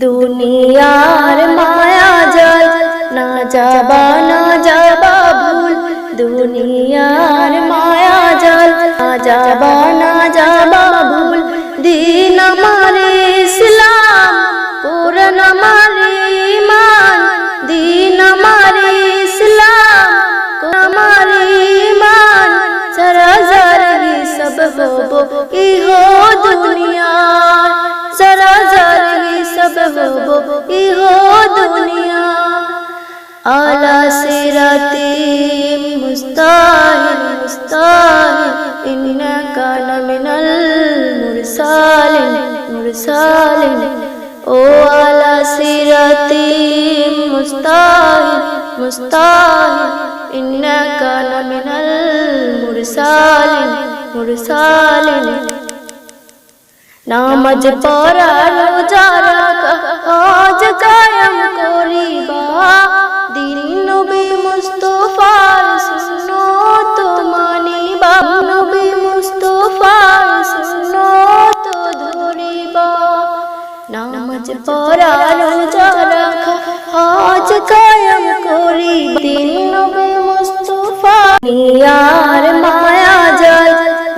দুনিয়ার মায়া জল, না যাবা না যাবা ভুল। দুনিয়ার মায়া জল, না যাবা না যাবা ভুল। দিন আমার ইসলাম কোরআন আমার দিন আমার ইসলাম আমার ইমান সারা সব গো ইহো করব ইহ দুনিয়া, আলা সিরাতি মুস্তাহিল মুস্তাহিল ইন্নাকা লামিনাল মুরসালিন মুরসালিন। ও আলা সিরাতি মুস্তাহিল মুস্তাহিল ইন্নাকা লামিনাল মুরসালিন নামাজ পড়া রোজা হজ কায়াম করি দিন নবী মুস্তফা নিয়ার মায়া জল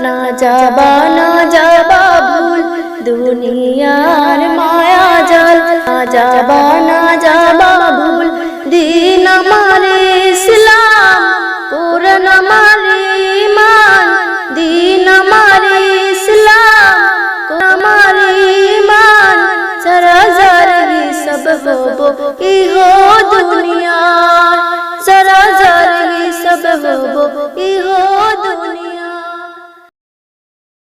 না যাবা না যাবা ভুল দুনিয়ার মায়া জল না যাবা ইহ